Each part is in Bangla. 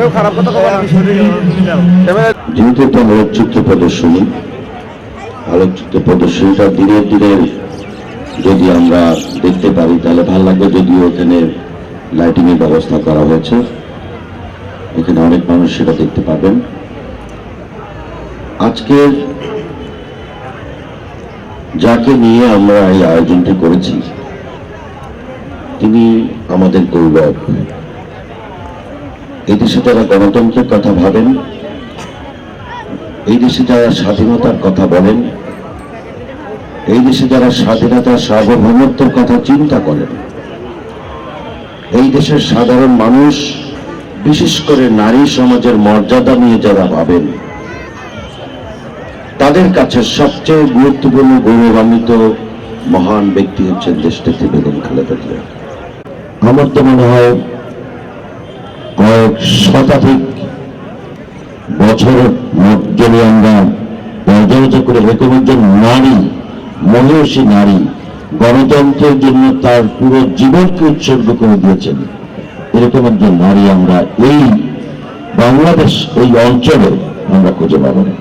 কেউ খারাপ কথা প্রদর্শনী প্রদর্শনীটা দিনের দিনের যদি আমরা দেখতে পারি, তাহলে ভালো লাগবে যদিও এখানে লাইটিং এর ব্যবস্থা করা হয়েছে। এখানে অনেক মানুষ সেটা দেখতে পাবেন। আজকের যাকে নিয়ে আমরা এই আয়োজনটি করেছি, তিনি আমাদের গৌরব। এদেশে যারা গণতন্ত্রের কথা ভাবেন, এই দেশে যারা স্বাধীনতার কথা বলেন, এই দেশে যারা স্বাধীনতা সার্বভৌমত্বের কথা চিন্তা করেন, এই দেশের সাধারণ মানুষ, বিশেষ করে নারী সমাজের মর্যাদা নিয়ে যারা ভাবেন, তাদের কাছে সবচেয়ে গুরুত্বপূর্ণ গৌরবান্বিত মহান ব্যক্তি হচ্ছেন দেশটিতে বেগম খালেদা জিয়া। আমার তো মনে হয় শতাধিক বছর যদি আমরা পর্যালোচনা করে এরকম একজন নারী, মহিষী নারী গণতন্ত্রের জন্য তার পুরো জীবনকে উৎসর্গ করে দিয়েছেন। এরকম একজন নারী আমরা এই বাংলাদেশ, এই অঞ্চলে আমরা খুঁজে পাব না।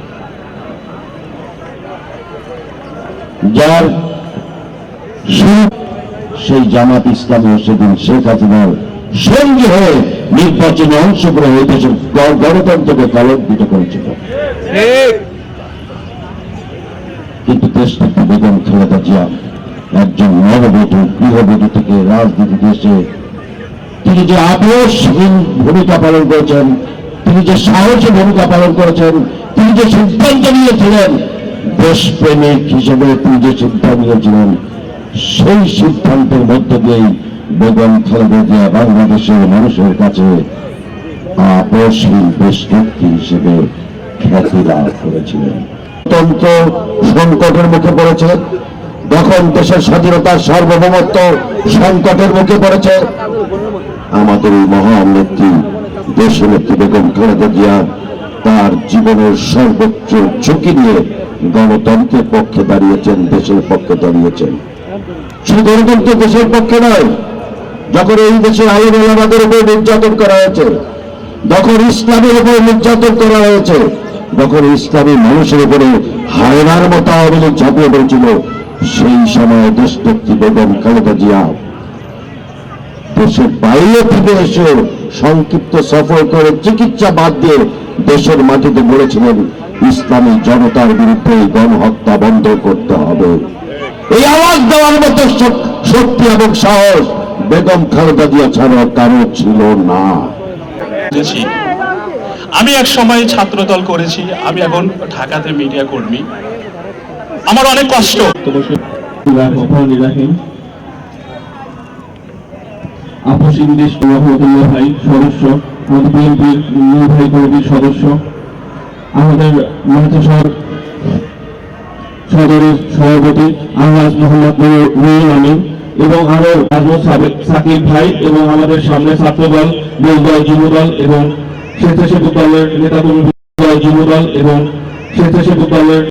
যার সেই জামাত ইসলামী সেদিন শেখ হাসিনার সঙ্গী হয়ে নির্বাচনে অংশগ্রহণ এই দেশের গণতন্ত্রকে কলঙ্কিত করেছিল। কিন্তু দেশটাকে বেগম খালেদা জিয়া একজন নববধূ গৃহবধূ থেকে রাজনীতিতে এসে তিনি যে আপোষহীন ভূমিকা পালন করেছেন তিনি যে সাহসী ভূমিকা পালন করেছেন তিনি যে সিদ্ধান্ত নিয়েছিলেন দেশপ্রেমিক হিসেবে তিনি যে সিদ্ধান্ত নিয়েছিলেন সেই সিদ্ধান্তের মধ্য দিয়েই বেগম খালেদা জিয়া বাংলাদেশের মানুষের কাছে আপোষহীন দেশনেত্রী হিসেবে খ্যাতি লাভ করেছিলেন। তন্ত্র সংকটের মুখে পড়েছে। যখন দেশের স্বাধীনতার সার্বভৌমত্ব সংকটের মুখে পড়েছে, আমাদের এই মহান নেত্রী, দেশনেত্রী বেগম খালেদা জিয়া তার জীবনের সর্বোচ্চ ঝুঁকি নিয়ে গণতন্ত্রের পক্ষে দাঁড়িয়েছেন, দেশের পক্ষে দাঁড়িয়েছেন। শুধু গণতন্ত্র দেশের পক্ষে নয় যখন এই দেশে আইন আমাদের উপর নির্যাতন করা হয়েছে, যখন ইসলামের উপর নির্যাতন করা হয়েছে, যখন ইসলামী মানুষের উপরে হায়নার মতো লীগ ঝাঁপিয়ে পড়েছিল, সেই সময় দেশনেত্রী বেগম খালেদা জিয়া দেশের বাইরে থেকে এসে সংক্ষিপ্ত সফর করে চিকিৎসা বাদ দিয়ে দেশের মাটিতে বলেছিলেন, ইসলামী জনতার বিরুদ্ধে এই গণহত্যা বন্ধ করতে হবে। এই আওয়াজ দেওয়ার মতো শক্তি এবং সাহস বেগম খালেদা জিয়া ছাড়া কারও ছিল না। আমি এক সময় ছাত্রদল করেছি আমি এখন ঢাকাতে মিডিয়া কর্মী। আমার অনেক কষ্ট। রাহিম আপসিন দেশ রহমতুল্লাহ ভাই সদস্য আমাদের বিএনপির নির্বাহী কমিটির সদস্য আমাদের মহাজা সদরের সভাপতি মোহাম্মদ আমিন এবং আরও সাকিব ভাই এবং আমাদের সামনে ছাত্রদল বিরোধী যুবদল এবং স্বেচ্ছাসেবক দলের নেতাকর্মী যুবদল এবং স্বেচ্ছাসেবক দলের